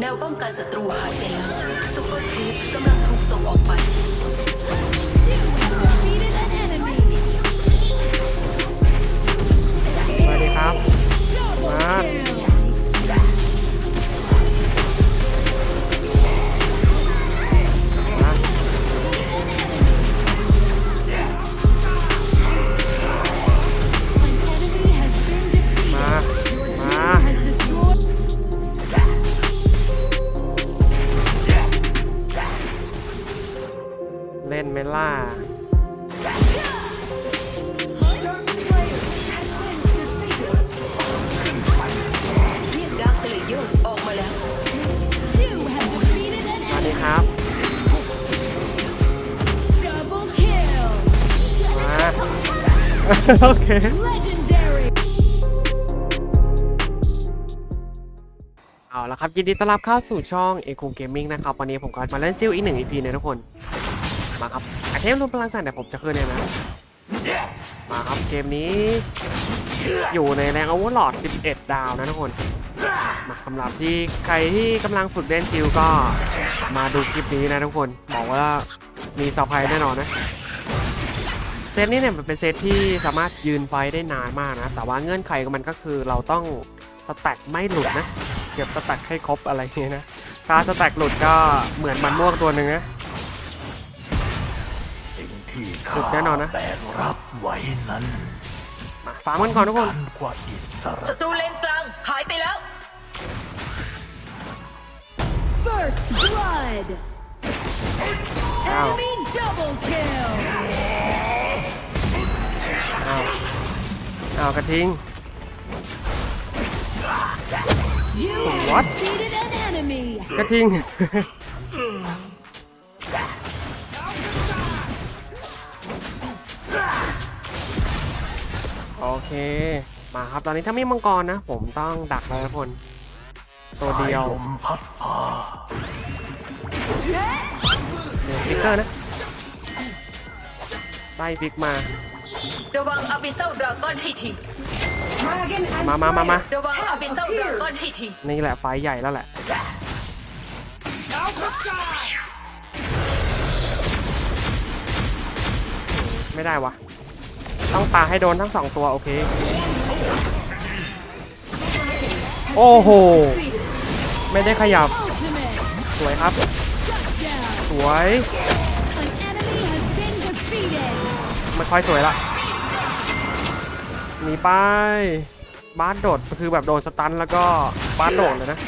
แนวป้องกันศัตรูหายไปแล้วซุปเปอร์ครีปกำลังถูกส่งออกไป สวัสดีครับ มา โอเค เอาละครับ ยินดีต้อนรับเข้าสู่ช่องเอ o เกมมิ่งนะครับ วันนี้ผมก็มาเล่นซิลอีกหนึ่ง EP นะทุกคน มาครับอาเทมรวมพลังสั่นเดี๋ยวผมจะขึ้นเลยนะ มาครับเกมนี้ อยู่ในแรงอาวุธหลอด 11 ดาวนะทุกคน มาสำหรับที่ใครที่กำลังฝึกเล่นซิลก็มาดูคลิปนี้นะทุกคน บอกว่ามีสไพรส์แน่นอนนะ เซตนี้เนี่ยมันเป็นเซตที่สามารถยืนไฟได้นานมากนะ แต่ว่าเงื่อนไขของมันก็คือเราต้องสแต็กไม่หลุดนะ เก็บสแต็กให้ครบอะไรอย่างเงี้ยนะถ้าสแต็กหลุดก็เหมือนมันม่วงตัวหนึ่งนะสิ่งที่หยุดข้าแน่นอนนะแบกรับไว้นั้นมาฟาร์มกันก่อนทุกคนสำญกว่าอิสระศัตรูเลนกลางหายไปแล้ว First blood. Ow. Enemy double kill. อ้าวอ้าวกระทิง What? defeated an enemy. กระทิง โอเค มาครับ ตอนนี้ถ้าไมีมังกรนะ ผมต้องดักแล้วทุกคน ตัวเดียวสาลมพัดพาเดี๋ยวสติ๊กเกอร์นะไล่พลิกมา ระวังอาบิเซลดราก้อนให้ทีมามามามาระวังอาบิเซลดราก้อนให้ทีนี่แหละไฟใหญ่แล้วแหละไม่ได้วะ ต้องปาให้โดนทั้งสองตัว โอเค โอ้โห ไม่ได้ขยับ Ultimate. สวยครับ Shut down. สวย An enemy has been defeated. ไม่ค่อยสวยละ หนีไปบ้าสโดดคือแบบโดนสตันแล้วก็บ้าสโดดเลยนะ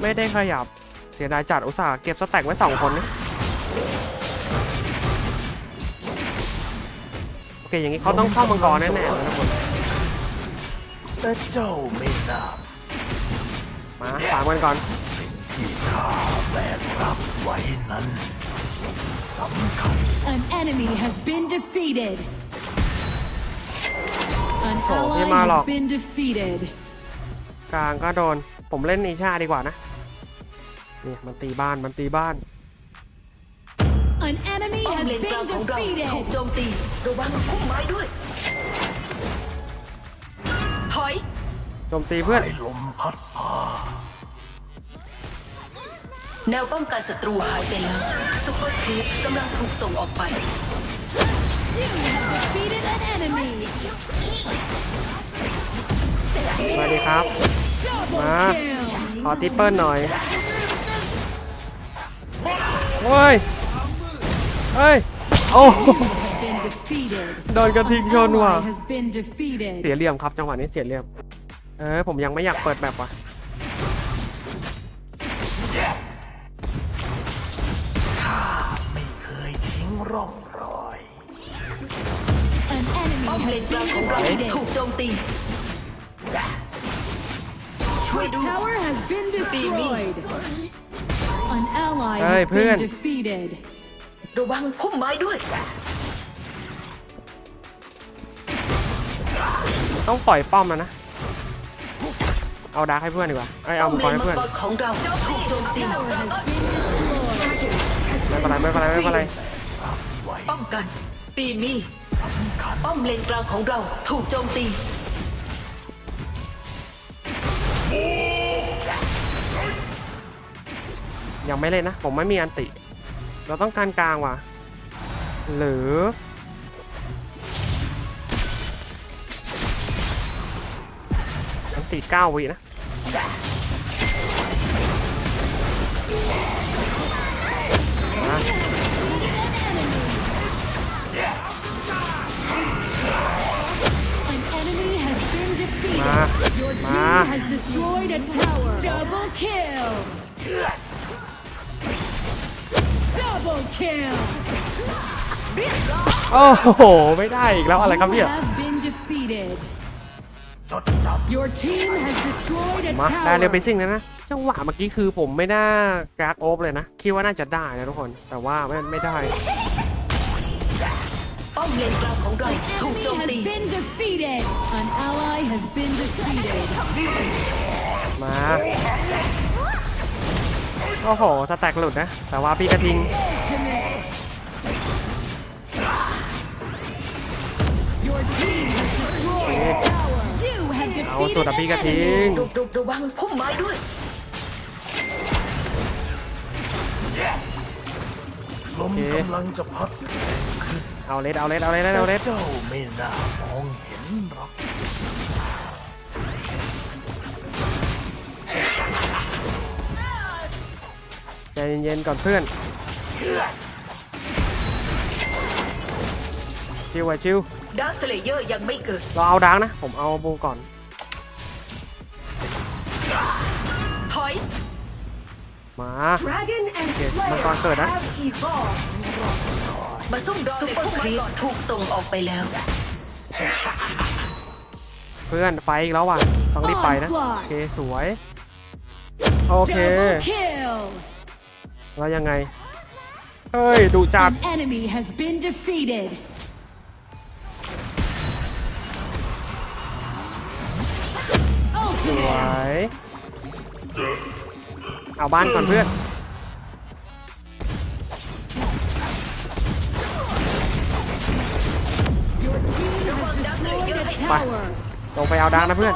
ไม่ได้ขยับเสียดายจัดอุตส่าห์เก็บสแต็กไว้สองคนนะโอเคอย่างนี้เขาต้องเข้ามังกรแน่ๆเลยนะคนแต่เจ้าไม่น่ามาฝากมันก่อนสิ่งที่ข้าแบกรับไว้นั้นสำคัญ An enemy has been defeated. An Oh, ally di malo. has been defeated. กลางก็โดน ผมเล่นอีชาดีกว่านะนี่มันตีบ้านมันตีบ้าน An enemy ป้อม has เลนกลาง been ของเรา defeated. ถูกโจมตีระวังพุ่มไม้ด้วย ถอย โจมตีเพื่อนสายลมพัดพาแนวป้องกันศัตรูหายไปแล้วซุปเปอร์ครีปกำลังถูกส่งออกไป สวัสดีครับ Double Ma. kill. ขอทิปเปิลหน่อยเฮ้ยเฮ้ย โอ้โดนกระทิงชนว่ะ เสียเหลี่ยมครับจังหวะนี้เสียเหลี่ยม เออผมยังไม่อยากเปิดแบบว่ะไม่เคยทิ้งร่อง ป้อม enemy เล has นกลาง been ของเรา defeated. ถูกโจมตี ช่วย The ดู tower has been destroyed. An ally Hey, has been Puen. defeated. ระวังพุ่มไม้ด้วย ต้องปล่อยป้อมแล้วนะ เอาดาร์กให้เพื่อนดีกว่าไอยเอามังกป้อรมเลให้นมังเพื่อนกรของเราถูกโจมตี Tower has been destroyed. ไม่เป็นไรไม่เป็นไรไม่เป็นไรไว้ป้องกัน ตีมีป้อมเลนกลางของเราถูกโจมตียังไม่เล่นนะ ผมไม่มีอันติ เราต้องการกลางว่ะ หรือ อันติเก้าวินะ โอ้โห ไม่ได้อีกแล้วอะไรครับ You เนี่ย have been defeated. จดจ Your team has destroyed a มาได้เลยไป tower. ซิ่งแล้วนะ จังหวะเมื่อกี้คือผมไม่น่ากากโอบเลยนะ คิดว่าน่าจะได้นะทุกคน แต่ว่าไม่ไม่ได้ป้อมเลนกลางของเรา An ถูก enemy โจม has ตี been defeated. An ally has been defeated. มา โอ้โห สแต็กหลุดนะ แต่ว่าพี่กระทิง เอา defeated สุดอะ an พี่กระทิ enemy. งดุดุระวังพุ่มไม้ด้วยลมโอเคกำลังจะพัดเอาเลสเอาเลสเอาเลสเอาเลสเจ้าไม่น่ามองเห็นหรอกใจเย็นๆก่อนเพื่อนชิวอะชิว ดาร์คสเลเยอร์ยังไม่เกิด เราเอาดังนะ ผมเอาบูก่อน ถอย มา Dragon and โอเคมังกรเกิดนะมาซุ่มรอซุปเปอร์ครีปถูกส่งออกไปแล้ว เพื่อนไปอีกแล้วว่ะ ต้องรีบไปนะโอเค สวย โอเค Double kill. แล้วยังไง เฮ้ย ดูจัด An enemy has been defeated. สวยเอาบ้านก่อนเพื่อนไปลงไปเอาดังนะเพื่อน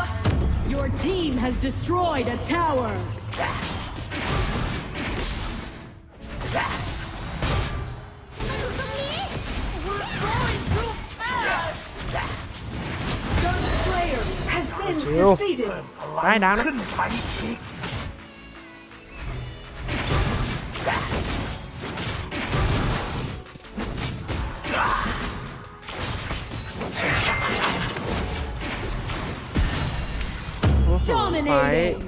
has been ชิวได้ดังนะขึ้นไปอีกโอ้โหไป dominating.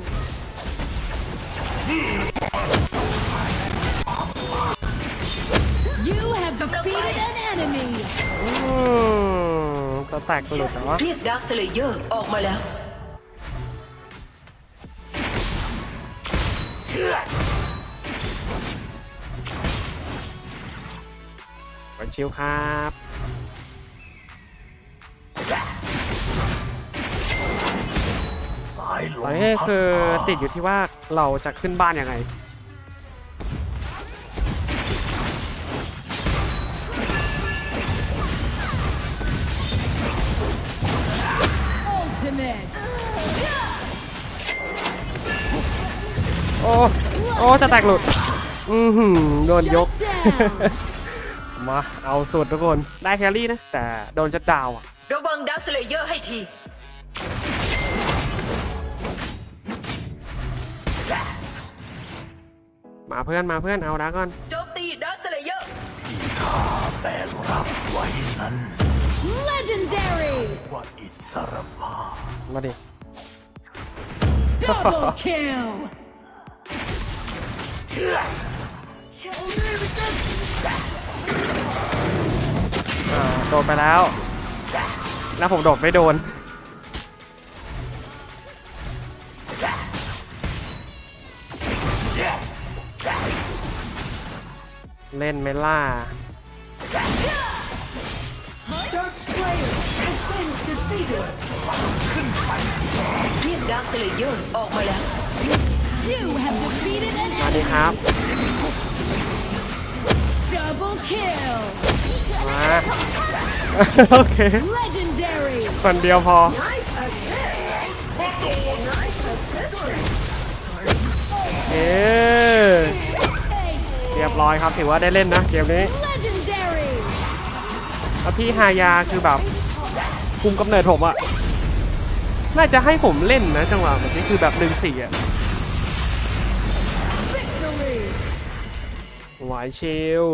You have defeated an enemy. อืมสแต็กหลุดเหรอเรียกดาร์คสเลเยอร์ออกมาแล้ว ไปชิวครับสายลตอนมนี้พัดคือมาติดอยู่ที่ว่าเราจะขึ้นบ้านยังไง อ้โอ้จะแตกหลุด อือหือโดนยก Shut down. มาเอาสุดทุกคนได้แครี่นะ แต่โดนจัดดาวอะระวังดาร์คสเลเยอร์ให้ทีมาเพื่อนมาเพื่อนเอาดักก่อนโจมตีดาร์คสเลเยอร์ข้าแบกรับไว้นั้น Legendary. ว่าอิสรภาพมาดิ Double kill. อ่าโดนไปแล้วแล้วผมโดดไม่โดน เล่นไม่ล่า Dark Slayer has been defeated เรียกดาร์คสเลเยอร์ออกมาแล้ว You have defeated an มาดิ enemy. ครับ Double kill. มาโอเค Legendary. คนเดียวพอ Nice assist Nice assist เอ๊ร้อยครับถือว่าได้เล่นนะเกมนี้ Legendary. แล้วพี่ฮายาคือแบบคุมกำเนิดผมอะน่าจะให้ผมเล่นนะจังหวะแบบนี้คือแบบหนึ่งสี่อะ หวายเชล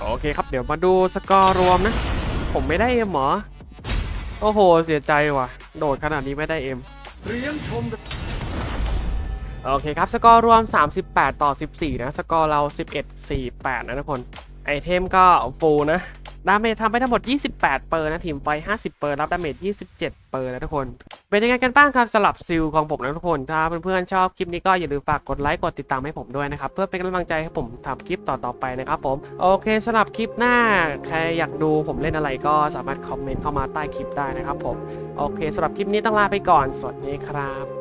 โอเคครับ เดี๋ยวมาดูสกอร์รวมนะ ผมไม่ได้เอ็มหรอ โอ้โห เสียใจว่ะ โดดขนาดนี้ไม่ได้เอ็มเรียนชมโอเคครับ สกอร์รวม 38 ต่อ 14 นะ สกอร์เรา 11 48 นะทุกคน ไอเทมก็ฟูลนะ ดาเมจทำไปทั้งหมด 28 เปอร์นะทีมไฟ50 เปอร์รับดาเมจ 27 เปอร์นะทุกคน เป็นยังไงกันบ้างครับสลับซิลของผมนะทุกคน ถ้าเพื่อนๆชอบคลิปนี้ก็อย่าลืมฝากกดไลค์กดติดตามให้ผมด้วยนะครับ เพื่อเป็นกำลังใจให้ผมทำคลิปต่อๆไปนะครับผม โอเคสำหรับคลิปหน้า ใครอยากดูผมเล่นอะไรก็สามารถคอมเมนต์เข้ามาใต้คลิปได้นะครับผม โอเคสำหรับคลิปนี้ต้องลาไปก่อน สวัสดีครับ